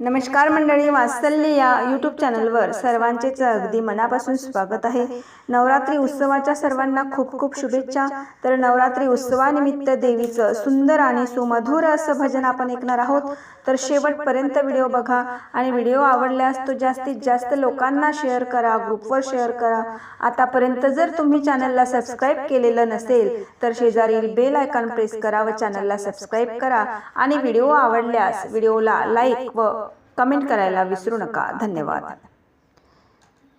नमस्कार मंडळी वात्सल्य या यूट्यूब चॅनलवर सर्वांचेच अगदी मनापासून स्वागत आहे. नवरात्री उत्सवाच्या सर्वांना खूप खूप शुभेच्छा. तर नवरात्री उत्सवानिमित्त देवीचं सुंदर आणि सुमधुर असं भजन आपण ऐकणार आहोत. तर शेवटपर्यंत व्हिडिओ बघा आणि व्हिडिओ आवडल्यास तो जास्तीत जास्त लोकांना शेअर करा ग्रुपवर शेअर करा. आतापर्यंत जर तुम्ही चॅनलला सबस्क्राईब केलेलं नसेल तर शेजारील बेल आयकॉन प्रेस करा व चॅनलला सबस्क्राईब करा. आणि व्हिडिओ आवडल्यास व्हिडिओला लाईक व कमेंट करायला विसरू नका. धन्यवाद.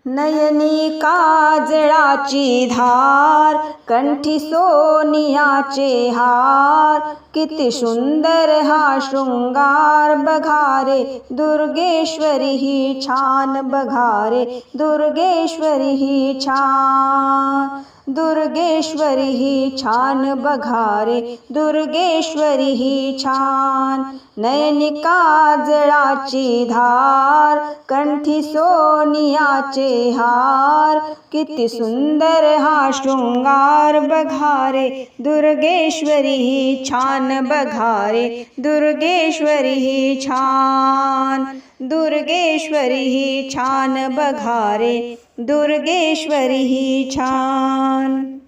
नयनी काजळाची धार कंठी सोनियाचे हार किती सुंदर हा शृंगार बघारे दुर्गेश्वरी ही छान बघारे दुर्गेश्वरी ही छान दुर्गेश्वरी ही छान बघारे दुर्गेश्वरी ही छान. नयनिकाजळाची धार कंठी सोनियाचे हार किती सुंदर हा शृंगार बघारे दुर्गेश्वरी ही छान बघारे दुर्गेश्वरी ही छान दुर्गेश्वरी ही छान बघारे दुर्गेश्वरी ही छान.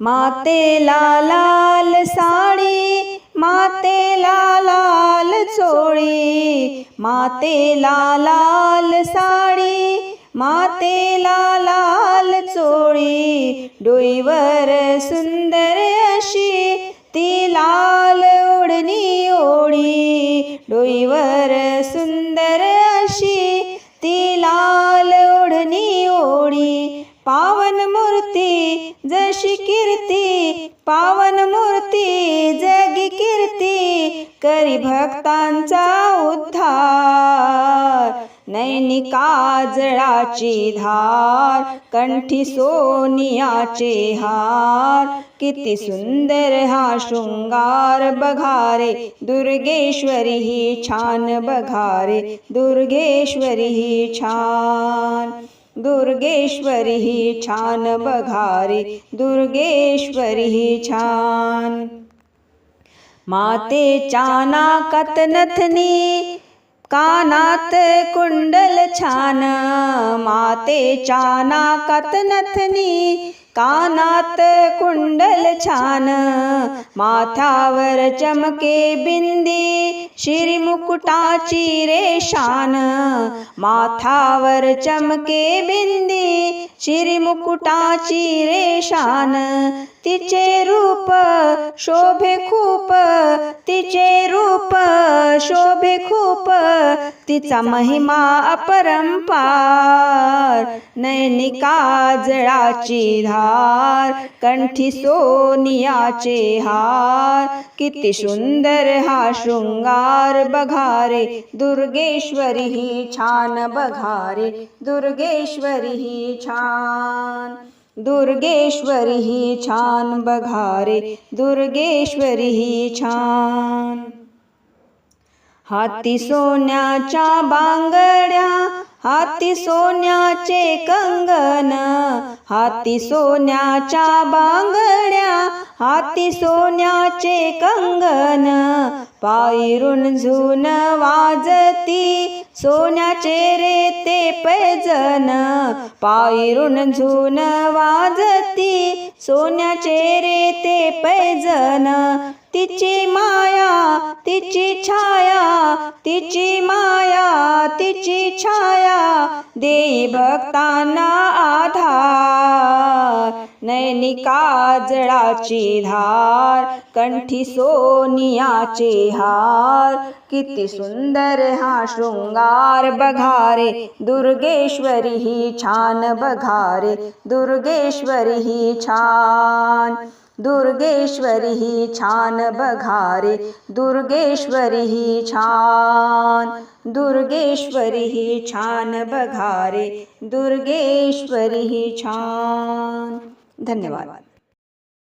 मातेला लाल साडी मातेला लाल चोळी मातेला लाल साडी मातेला लाल चोळी डोईवर वर सुंदर अशी ती लाल ओढणी ओढी पाव मूर्ती जशी कीर्ती पावन मूर्ती जगी कीर्ती करी भक्तांचा उद्धार. नैनी काजळाची धार कंठी सोनियाचे हार. किती सुंदर हा शृंगार बघारे दुर्गेश्वरी ही छान बघारे दुर्गेश्वरी ही छान. दुर्गेश्वरी ही छान बघारी दुर्गेश्वरी ही छान. मातेच्या नाकात नथनी कानात कुंडल छान. मातेच्या नाकात नथनी कानात कुंडल छान. माथ्यावर चमके बिंदी शिरी मुकुटाची रेशान. माथावर चमके बिंदी शिरी मुकुटाची रेशान. तिचे रूप शोभे खूप तिचे रूप शोभे खूप. तिचा महिमा अपरंपार नैनिका जळाची धार कंठी सोनियाचे हार. किती सुंदर हा शृंगार बघारे दुर्गेश्वरी ही छान बघारे दुर्गेश्वरी ही छान. दुर्गेश्वरी ही छान बघारे दुर्गेश्वरी ही छान. हाती सोन्याच्या बांगड्या हाती सोन्याचे कंगन हाती सोन्याच्या बांगड्या हाती सोन्याचे कंगन पायरून झुन वाजती सोन्याचे रे ते पैजन. पायरून झुन वाजती सोन्याचे रे ते पैजन. तिची माय तिची छाया तिची माया तिची छाया देई भक्तांना आधार. नैनी काजळाची धार कंठी सोनियाचे हार. किती सुंदर हा शृंगार बघारे दुर्गेश्वरी ही छान बघारे दुर्गेश्वरी ही छान. दुर्गेश्वरी ही छान बघारे दुर्गेश्वरी ही छान दुर्गेश्वरी ही छान बघारे दुर्गेश्वरी ही छान. धन्यवाद.